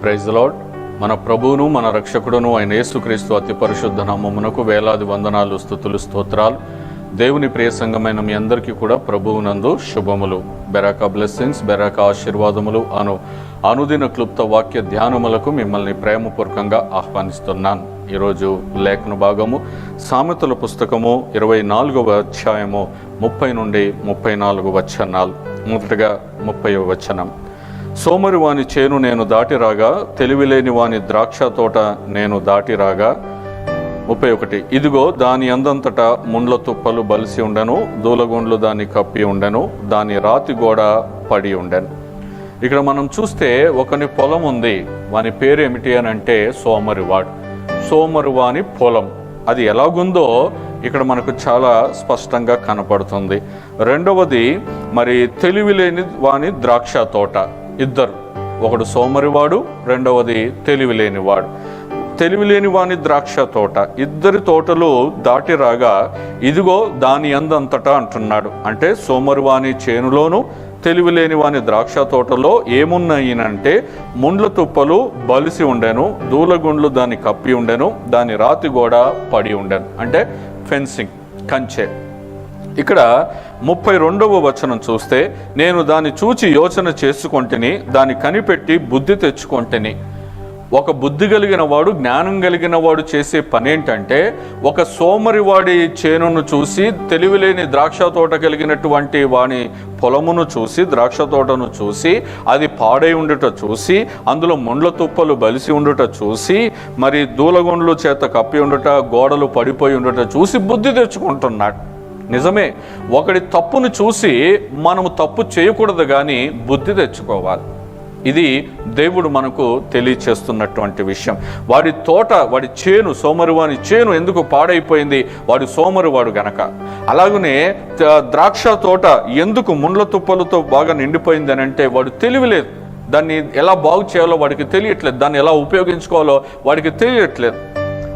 Praise lord మన ప్రభువును మన రక్షకుడును ఆయన యేసుక్రీస్తు అతి పరిశుద్ధ నామమునకు వేలాది వందనాలు స్థుతులు స్తోత్రాలు. దేవుని ప్రియ సంఘమైన మీ అందరికీ కూడా ప్రభువునందు శుభములు. బెరాక బ్లెస్సింగ్స్ బెరాక ఆశీర్వాదములు అను అనుదిన క్లుప్త వాక్య ధ్యానములకు మిమ్మల్ని ప్రేమపూర్వకంగా ఆహ్వానిస్తున్నాను. ఈరోజు లేఖన భాగము సామెతల పుస్తకము ఇరవై నాలుగవ అధ్యాయము ముప్పై నుండి ముప్పై నాలుగు వచనాలు. మొదటగా ముప్పై వచనం. సోమరి వాని చేను నేను దాటిరాగా తెలివిలేని వాని ద్రాక్ష తోట నేను దాటిరాగా. ముప్పై ఒకటి. ఇదిగో దాని అందంతటా ముండ్ల తుప్పలు బలిసి ఉండను దూలగుండ్లు దాన్ని కప్పి ఉండను దాని రాతి గోడ పడి ఉండెను. ఇక్కడ మనం చూస్తే ఒకని పొలం ఉంది. వాని పేరు ఏమిటి అని అంటే సోమరివాడు. సోమరువాని పొలం. అది ఎలాగుందో ఇక్కడ మనకు చాలా స్పష్టంగా కనపడుతుంది. రెండవది మరి తెలివిలేని వాని ద్రాక్ష తోట ఇద్దరు. ఒకడు సోమరివాడు రెండవది తెలివిలేనివాడు. తెలివిలేని వాని ద్రాక్ష తోట. ఇద్దరి తోటలు దాటి రాగా ఇదిగో దాని అందంతటా అంటున్నాడు. అంటే సోమరివాని చేనులోను తెలివిలేని వాని ద్రాక్ష తోటలో ఏమున్నాయినంటే ముండ్ల తుప్పలు బలిసి ఉండెను దూలగుండ్లు దాన్ని కప్పి ఉండెను దాని రాతి గోడ పడి ఉండెను. అంటే ఫెన్సింగ్ కంచె. ఇక్కడ ముప్పై రెండవ వచనం చూస్తే నేను దాన్ని చూచి యోచన చేసుకొంటిని దాన్ని కనిపెట్టి బుద్ధి తెచ్చుకొంటిని. ఒక బుద్ధి కలిగిన వాడు జ్ఞానం కలిగిన వాడు చేసే పని ఏంటంటే ఒక సోమరివాడి చేనును చూసి తెలివిలేని ద్రాక్ష తోట కలిగినటువంటి వాని పొలమును చూసి ద్రాక్ష తోటను చూసి అది పాడై ఉండుట చూసి అందులో ముండ్ల తుప్పలు బలిసి ఉండుట చూసి మరి దూలగొండ్లు చేత కప్పి ఉండుట గోడలు పడిపోయి ఉండుట చూసి బుద్ధి తెచ్చుకుంటున్నాడు. నిజమే ఒకడి తప్పును చూసి మనము తప్పు చేయకూడదు కానీ బుద్ధి తెచ్చుకోవాలి. ఇది దేవుడు మనకు తెలియచేస్తున్నటువంటి విషయం. వాడి తోట వాడి చేను సోమరువాని చేను ఎందుకు పాడైపోయింది? వాడి సోమరువాడు గనక. అలాగనే ద్రాక్ష తోట ఎందుకు ముండ్ల తుప్పలతో బాగా నిండిపోయింది అని అంటే వాడు తెలివిలేదు. దాన్ని ఎలా బాగు చేయాలో వాడికి తెలియట్లేదు. దాన్ని ఎలా ఉపయోగించుకోవాలో వాడికి తెలియట్లేదు.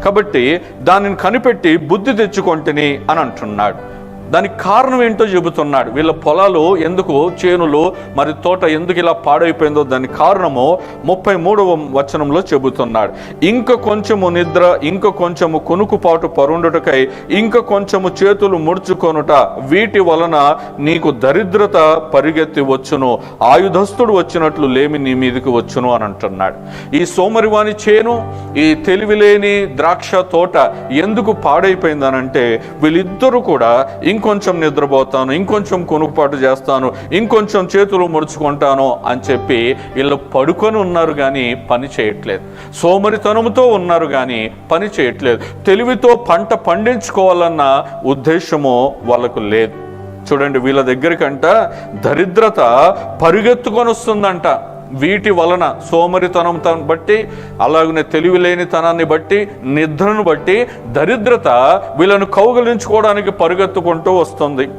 కాబట్టి దానిని కనిపెట్టి బుద్ధి తెచ్చుకొంటిని అని అంటున్నాడు. దానికి కారణం ఏంటో చెబుతున్నాడు. వీళ్ళ పొలాలు ఎందుకు చేనులు మరి తోట ఎందుకు ఇలా పాడైపోయిందో దానికి కారణము ముప్పై మూడవ వచనంలో చెబుతున్నాడు. ఇంక కొంచెము నిద్ర ఇంక కొంచెము కొనుకుపాటు పరుండుటకై ఇంక కొంచెము చేతులు ముడుచుకొనుట వీటి వలన నీకు దరిద్రత పరిగెత్తి వచ్చును ఆయుధస్తుడు వచ్చినట్లు లేమి నీ మీదకి వచ్చును అని అంటున్నాడు. ఈ సోమరివాణి చేను ఈ తెలివిలేని ద్రాక్ష తోట ఎందుకు పాడైపోయిందనంటే వీళ్ళిద్దరూ కూడా ఇంకొంచెం నిద్రపోతాను ఇంకొంచెం కొనుక్పాటు చేస్తాను ఇంకొంచెం చేతులు ముడుచుకుంటాను అని చెప్పి వీళ్ళు పడుకొని ఉన్నారు కానీ పని చేయట్లేదు. సోమరితనంతో ఉన్నారు కానీ పని చేయట్లేదు. తెలివితో పంట పండించుకోవాలన్న ఉద్దేశము వాళ్ళకు లేదు. చూడండి వీళ్ళ దగ్గరికంట దరిద్రత పరిగెత్తుకొని వస్తుందంట. వీటి వలన సోమరితనం బట్టి అలాగనే తెలివిలేనితనాన్ని బట్టి నిద్రను బట్టి దరిద్రత వీళ్ళను కౌగలించుకోవడానికి పరిగెత్తుకుంటూ వస్తుంది.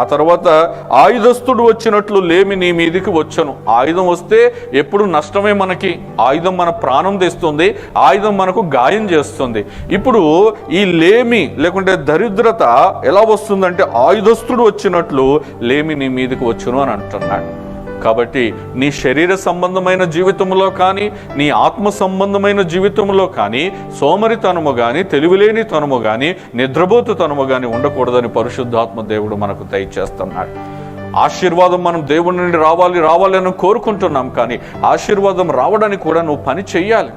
ఆ తర్వాత ఆయుధస్తుడు వచ్చినట్లు లేమి నీ మీదికి వచ్చను. ఆయుధం వస్తే ఎప్పుడు నష్టమే మనకి. ఆయుధం మన ప్రాణం తెస్తుంది ఆయుధం మనకు గాయం చేస్తుంది. ఇప్పుడు ఈ లేమి లేకుంటే దరిద్రత ఎలా వస్తుందంటే ఆయుధస్తుడు వచ్చినట్లు లేమి నీ మీదికి వచ్చును అని అంటున్నాడు. కాబట్టి నీ శరీర సంబంధమైన జీవితంలో కానీ నీ ఆత్మ సంబంధమైన జీవితంలో కానీ సోమరితనము కానీ తెలివిలేని తనము కానీ నిద్రపోతుతనము కానీ ఉండకూడదని పరిశుద్ధాత్మ దేవుడు మనకు దయచేస్తున్నాడు. ఆశీర్వాదం మనం దేవుడి నుండి రావాలి రావాలి అని కోరుకుంటున్నాం కానీ ఆశీర్వాదం రావడానికి కూడా నువ్వు పని చెయ్యాలి.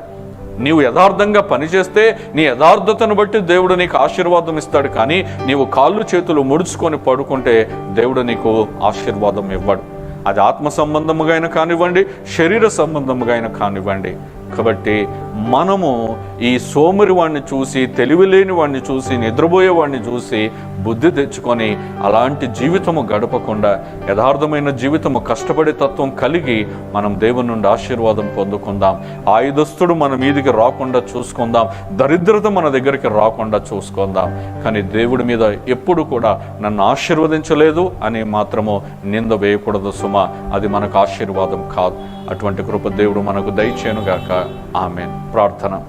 నీవు యథార్థంగా పనిచేస్తే నీ యథార్థతను బట్టి దేవుడు నీకు ఆశీర్వాదం ఇస్తాడు కానీ నీవు కాళ్ళు చేతులు ముడుచుకొని పడుకుంటే దేవుడు నీకు ఆశీర్వాదం ఇవ్వడు. అది ఆత్మ సంబంధముగా అయినా కానివ్వండి శరీర సంబంధముగా అయినా కానివ్వండి. కాబట్టి మనము ఈ సోమరి వాడిని చూసి తెలివిలేని వాడిని చూసి నిద్రపోయే వాడిని చూసి బుద్ధి తెచ్చుకొని అలాంటి జీవితము గడపకుండా యథార్థమైన జీవితము కష్టపడే తత్వం కలిగి మనం దేవుని నుండి ఆశీర్వాదం పొందుకుందాం. ఆయుధస్తుడు మన మీదికి రాకుండా చూసుకుందాం. దరిద్రత మన దగ్గరికి రాకుండా చూసుకుందాం. కానీ దేవుడి మీద ఎప్పుడు కూడా నన్ను ఆశీర్వదించలేదు అని మాత్రము నింద వేయకూడదు సుమ. అది మనకు ఆశీర్వాదం కాదు. అటువంటి కృప దేవుడు మనకు దయచేనుగాక ఆమె ప్రార్థన.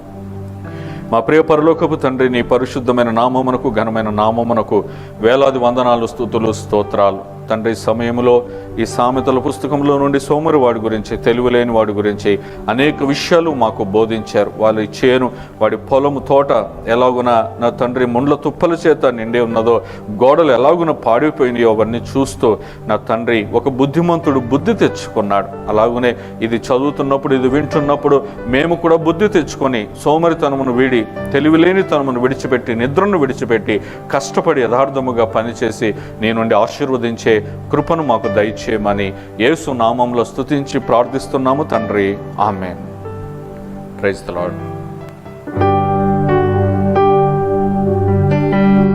మా ప్రియ పరలోకపు తండ్రి నీ పరిశుద్ధమైన నామమునకు ఘనమైన నామమునకు వేలాది వందనాలు స్థుతులు స్తోత్రాలు. తండ్రి సమయంలో ఈ సామెతల పుస్తకంలో నుండి సోమరి వాడి గురించి తెలివిలేని వాడి గురించి అనేక విషయాలు మాకు బోధించారు. వాళ్ళు చేను వాడి పొలము తోట ఎలాగున నా తండ్రి ముండ్ల తుప్పల చేత నిండి ఉన్నదో గోడలు ఎలాగున పాడిపోయినాయో అవన్నీ చూస్తూ నా తండ్రి ఒక బుద్ధిమంతుడు బుద్ధి తెచ్చుకున్నాడు. అలాగునే ఇది చదువుతున్నప్పుడు ఇది వింటున్నప్పుడు మేము కూడా బుద్ధి తెచ్చుకొని సోమరితనమును వీడి తెలివిలేని తనమును విడిచిపెట్టి నిద్రను విడిచిపెట్టి కష్టపడి యథార్థముగా పనిచేసి నీ నుండి ఆశీర్వదించే కృపను మాకు దయచేయమని యేసు నామంలో స్తుతించి ప్రార్థిస్తున్నాము తండ్రి. ఆమెన్. Praise the lord.